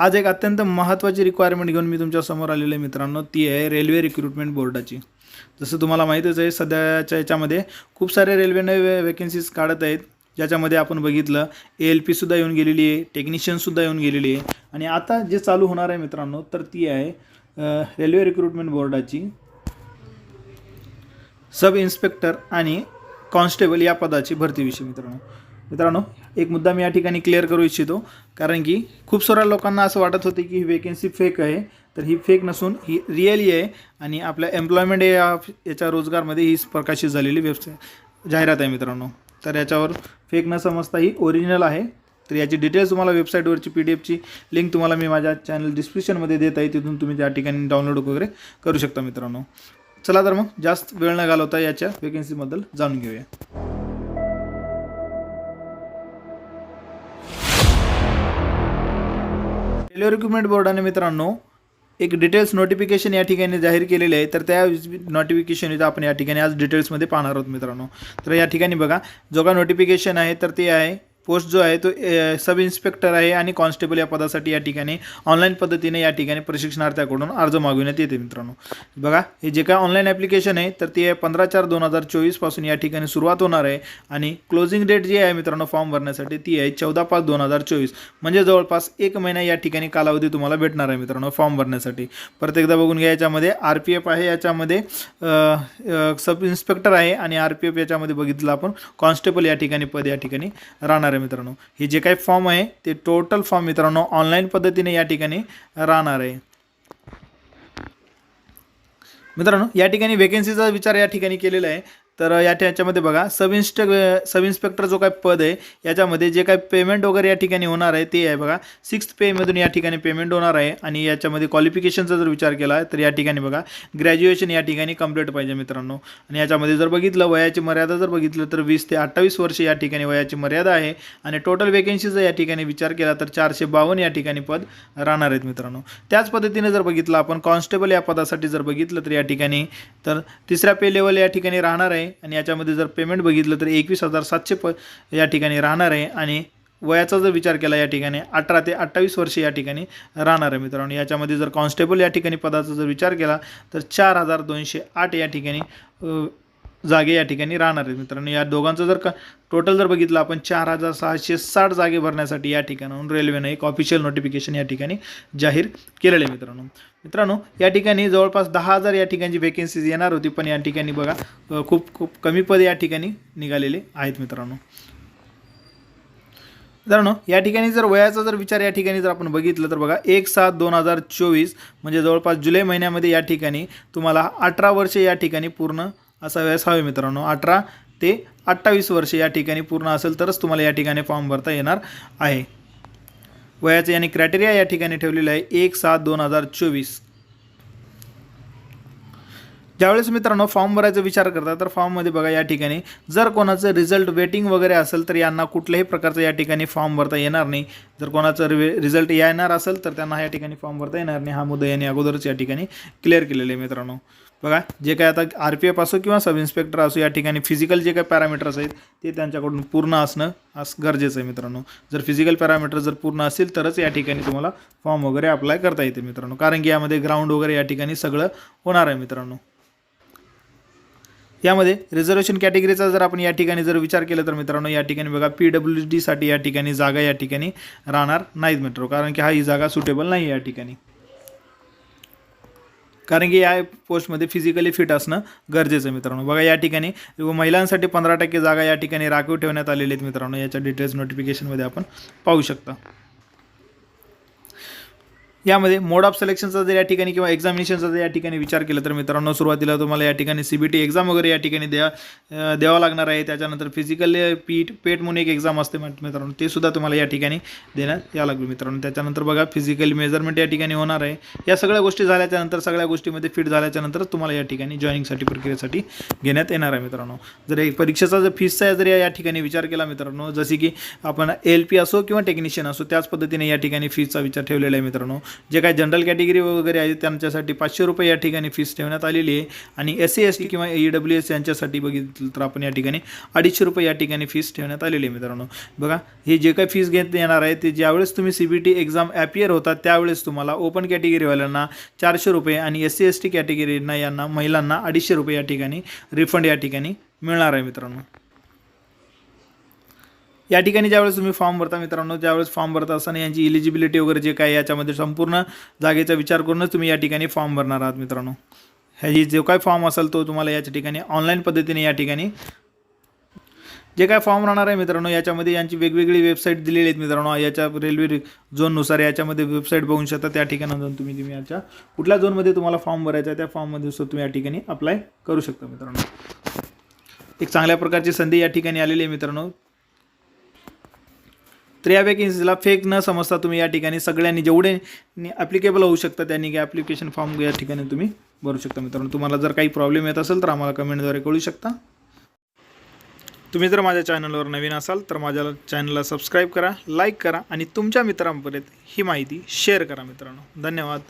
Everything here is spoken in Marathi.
आज एक अत्यंत महत्त्वाची रिक्वायरमेंट घेऊन मी तुमच्यासमोर आलेलो आहे मित्रांनो ती आहे रेल्वे रिक्रुटमेंट बोर्डाची जसं तुम्हाला माहीतच आहे सध्याच्या याच्यामध्ये खूप सारे रेल्वेने वे वेकेन्सीज काढत आहेत. ज्याच्यामध्ये आपण बघितलं ए एल पीसुद्धा येऊन गेलेली आहे टेक्निशियनसुद्धा येऊन गेलेली आहे. आणि आता जे चालू होणार आहे मित्रांनो तर ती आहे रेल्वे रिक्रुटमेंट बोर्डाची सब इन्स्पेक्टर आणि कॉन्स्टेबल या पदाची भरतीविषयी मित्रांनो. मित्रांनो एक मुद्दा मी या ठिकाणी क्लिअर करू इच्छितो. कारण की खूप साऱ्या लोकांना असं वाटत होते की ही वेकेन्सी फेक आहे. तर ही फेक नसून ही रिअली आहे. आणि आपल्या एम्प्लॉयमेंट या याच्या रोजगारमध्ये ही प्रकाशित झालेली वेबसाईट जाहिरात आहे मित्रांनो. तर याच्यावर फेक न समजता ही ओरिजिनल आहे. तर याची डिटेल्स तुम्हाला वेबसाईटवरची पी डी एफची लिंक तुम्हाला मी माझ्या चॅनल डिस्क्रिप्शनमध्ये देत आहे. तिथून तुम्ही त्या ठिकाणी डाउनलोड वगैरे करू शकता मित्रांनो. चला तर मग जास्त वेळ न घालवता याच्या वेकेन्सीबद्दल जाणून घेऊया. रेल्वे रिक्रुटमेंट बोर्डाने मित्रांनो एक डिटेल्स नोटिफिकेशन या ठिकाणी जाहीर केलेले आहे. तर त्या नोटिफिकेशन आपण या ठिकाणी आज डिटेल्समध्ये पाहणार आहोत मित्रांनो. तर या ठिकाणी बघा जो का नोटिफिकेशन आहे तर ते आहे पोस्ट जो आहे तो सब इन्स्पेक्टर आहे आणि कॉन्स्टेबल या पदासाठी या ठिकाणी ऑनलाईन पद्धतीने या ठिकाणी प्रशिक्षणार्थ्याकडून अर्ज मागविण्यात येते मित्रांनो. बघा हे जे काय ऑनलाईन ॲप्लिकेशन आहे तर ते आहे पंधरा चार दोन हजार चोवीसपासून या ठिकाणी सुरुवात होणार आहे आणि क्लोजिंग डेट जी आहे मित्रांनो फॉर्म भरण्यासाठी ती आहे चौदा पाच दोन हजार चोवीस. म्हणजे जवळपास एक महिना या ठिकाणी कालावधी तुम्हाला भेटणार आहे मित्रांनो फॉर्म भरण्यासाठी. परत एकदा बघून घ्या याच्यामध्ये आर पी एफ आहे याच्यामध्ये सब इन्स्पेक्टर आहे आणि आर पी एफ याच्यामध्ये बघितलं आपण कॉन्स्टेबल या ठिकाणी पद या ठिकाणी राहणार आहे मित्रांनो. हे जे काही फॉर्म आहे ते टोटल फॉर्म मित्रांनो ऑनलाईन पद्धतीने या ठिकाणी राहणार आहे. मित्रांनो या ठिकाणी वेकेन्सीचा विचार या ठिकाणी केलेला आहे. तर या याच्यामध्ये बघा सब इन्स्ट सब इन्स्पेक्टर जो काय पद आहे याच्यामध्ये जे काय पेमेंट वगैरे या ठिकाणी होणार आहे ते आहे बघा. सिक्स पेमधून या ठिकाणी पेमेंट होणार आहे आणि याच्यामध्ये क्वालिफिकेशनचा जर विचार केला तर या ठिकाणी बघा ग्रॅज्युएशन या ठिकाणी कंप्लीट पाहिजे मित्रांनो. आणि याच्यामध्ये जर बघितलं वयाची मर्यादा जर बघितलं तर वीस ते अठ्ठावीस वर्ष या ठिकाणी वयाची मर्यादा आहे. आणि टोटल वेकेन्सीचा या ठिकाणी विचार केला तर चारशे बावन्न या ठिकाणी पद राहणार आहेत मित्रांनो. त्याच पद्धतीने जर बघितलं आपण कॉन्स्टेबल या पदासाठी जर बघितलं तर या ठिकाणी तर तिसऱ्या पे लेवल या ठिकाणी राहणार आहे. आणि याच्यामध्ये जर पेमेंट बघितलं तर एकवीस हजार सातशे प या ठिकाणी राहणार आहे. आणि वयाचा जर विचार केला या ठिकाणी अठरा ते अठ्ठावीस वर्ष या ठिकाणी राहणार आहे मित्रांनो. याच्यामध्ये जर कॉन्स्टेबल या ठिकाणी पदाचा जर विचार केला तर चार हजार दोनशे आठ या ठिकाणी जागे या ठिकाणी राहणार आहेत. मित्रांनो या दोघांचं जर का टोटल जर बघितलं आपण चार हजार सहाशे साठ जागे भरण्यासाठी या ठिकाणाहून रेल्वेनं एक ऑफिशियल नोटिफिकेशन या ठिकाणी जाहीर केलेलं आहे मित्रांनो. मित्रांनो या ठिकाणी जवळपास दहा हजार या ठिकाणची वेकेन्सीज येणार होती पण या ठिकाणी बघा खूप खूप कमी पदे या ठिकाणी निघालेले आहेत मित्रांनो. मित्रांनो या ठिकाणी जर वयाचा जर विचार या ठिकाणी जर आपण बघितलं तर बघा एक सात दोन हजार चोवीस म्हणजे जवळपास जुलै महिन्यामध्ये या ठिकाणी तुम्हाला अठरा वर्षे या ठिकाणी पूर्ण असा वयस हवे मित्रांनो. अठरा ते अठ्ठावीस वर्ष या ठिकाणी पूर्ण असेल तरच तुम्हाला या ठिकाणी फॉर्म भरता येणार आहे. वयाचे यांनी क्रायटेरिया या ठिकाणी ठेवलेलं आहे. एक सात दोन हजार चोवीस. ज्यावेळेस मित्रांनो फॉर्म भरायचा विचार करता तर फॉर्ममध्ये बघा या ठिकाणी जर कोणाचं रिझल्ट वेटिंग वगैरे असेल तर यांना कुठल्याही प्रकारचं या ठिकाणी फॉर्म भरता येणार नाही. जर कोणाचं रि रिझल्ट येणार असेल तर त्यांना या ठिकाणी फॉर्म भरता येणार नाही. हा मुद्दा यांनी अगोदरच या ठिकाणी क्लिअर केलेला आहे मित्रांनो. बघा जे काय आता आर पी एफ असो किंवा सब इन्स्पेक्टर असो या ठिकाणी फिजिकल जे काही पॅरामीटर्स आहेत ते त्यांच्याकडून पूर्ण असणं अस गरजेचं आहे मित्रांनो. जर फिजिकल पॅरामीटर जर पूर्ण असेल तरच या ठिकाणी तुम्हाला फॉर्म वगैरे अप्लाय करता येते मित्रांनो. कारण की यामध्ये ग्राउंड वगैरे या ठिकाणी सगळं होणार आहे मित्रांनो. यामध्ये रिझर्वेशन कॅटेगरीचा जर आपण या ठिकाणी जर विचार केला तर मित्रांनो या ठिकाणी बघा पी डब्ल्यू डीसाठी या ठिकाणी जागा या ठिकाणी राहणार नाहीत मित्रांनो कारण की हा ही जागा सुटेबल नाही या ठिकाणी. कारण की या पोस्टमध्ये फिजिकली फिट असणं गरजेचं आहे मित्रांनो. बघा या ठिकाणी महिलांसाठी पंधरा टक्के जागा या ठिकाणी राखीव ठेवण्यात आलेली आहेत मित्रांनो. याच्या डिटेल्स नोटिफिकेशनमध्ये आपण पाहू शकता. यामध्ये मोड ऑफ सिलेक्शनचा जर या ठिकाणी किंवा एक्झामिनेशनचा जर या ठिकाणी विचार केला तर मित्रांनो सुरुवातीला तुम्हाला या ठिकाणी सी बी टी एक्झाम वगैरे या ठिकाणी द्या द्यावं लागणार आहे. त्याच्यानंतर फिजिकल पीट पेट म्हणून एक एक्झाम असते मित्रांनो ते सुद्धा तुम्हाला या ठिकाणी देण्यात यावं लागेल मित्रांनो. त्याच्यानंतर बघा फिजिकल मेजरमेंट या ठिकाणी होणार आहे. या सगळ्या गोष्टी झाल्याच्यानंतर सगळ्या गोष्टीमध्ये फिट झाल्याच्यानंतर तुम्हाला या ठिकाणी जॉईनिंगसाठी प्रक्रियेसाठी घेण्यात येणार आहे मित्रांनो. जर एक परीक्षेचा जर फीसचा जर या ठिकाणी विचार केला मित्रांनो जसे की आपण एल पी असो किंवा टेक्निशियन असो त्याच पद्धतीने या ठिकाणी फीसचा विचार ठेवलेला आहे मित्रांनो. जे काय जनरल कॅटेगरी वगैरे आहे त्यांच्यासाठी पाचशे रुपये या ठिकाणी फीस ठेवण्यात आलेली आहे. आणि एस सी एस टी किंवा ई डब्ल्यू एस यांच्यासाठी बघितलं तर आपण या ठिकाणी अडीचशे रुपये या ठिकाणी फीस ठेवण्यात आलेली आहे मित्रांनो. बघा हे जे काही फीस घेत येणार आहे ते ज्यावेळेस तुम्ही C B T exam appear होता त्यावेळेस तुम्हाला ओपन कॅटेगरीवाल्यांना चारशे रुपये आणि एस सी एस टी कॅटेगरीना यांना महिलांना अडीचशे रुपये या ठिकाणी रिफंड या ठिकाणी मिळणार आहे मित्रांनो. या ठिकाणी ज्यावेळेस तुम्ही फॉर्म भरता मित्रांनो ज्यावेळेस फॉर्म भरता असताना यांची इलिजिबिलिटी वगैरे जे काय याच्यामध्ये संपूर्ण जागेचा विचार करूनच तुम्ही या ठिकाणी फॉर्म भरणार आहात मित्रांनो. ह्याची जो काय फॉर्म असेल तो तुम्हाला याच्या ठिकाणी ऑनलाईन पद्धतीने या ठिकाणी जे काय फॉर्म राहणार आहे मित्रांनो याच्यामध्ये यांची वेगवेगळी वेबसाईट दिलेली आहेत मित्रांनो. याच्या रेल्वे झोननुसार याच्यामध्ये वेबसाईट बघू शकता. त्या ठिकाणी जाऊन तुम्ही तुम्ही याच्या कुठल्या झोनमध्ये तुम्हाला फॉर्म भरायचा आहे त्या फॉर्ममध्ये सुद्धा तुम्ही या ठिकाणी अप्लाय करू शकता मित्रांनो. एक चांगल्या प्रकारची संधी या ठिकाणी आलेली आहे मित्रांनो. तर या वॅकेन्सीला फेक न समजता तुम्ही या ठिकाणी सगळ्यांनी जेवढे ॲप्लिकेबल होऊ शकता त्यांनी ॲप्लिकेशन फॉर्म या ठिकाणी तुम्ही भरू शकता मित्रांनो. तुम्हाला जर काही प्रॉब्लेम येत असेल तर आम्हाला कमेंटद्वारे कळू शकता. तुम्ही जर माझ्या चॅनलवर नवीन असाल तर माझ्या चॅनलला सबस्क्राईब करा लाईक करा आणि तुमच्या मित्रांपर्यंत ही माहिती शेअर करा मित्रांनो. धन्यवाद.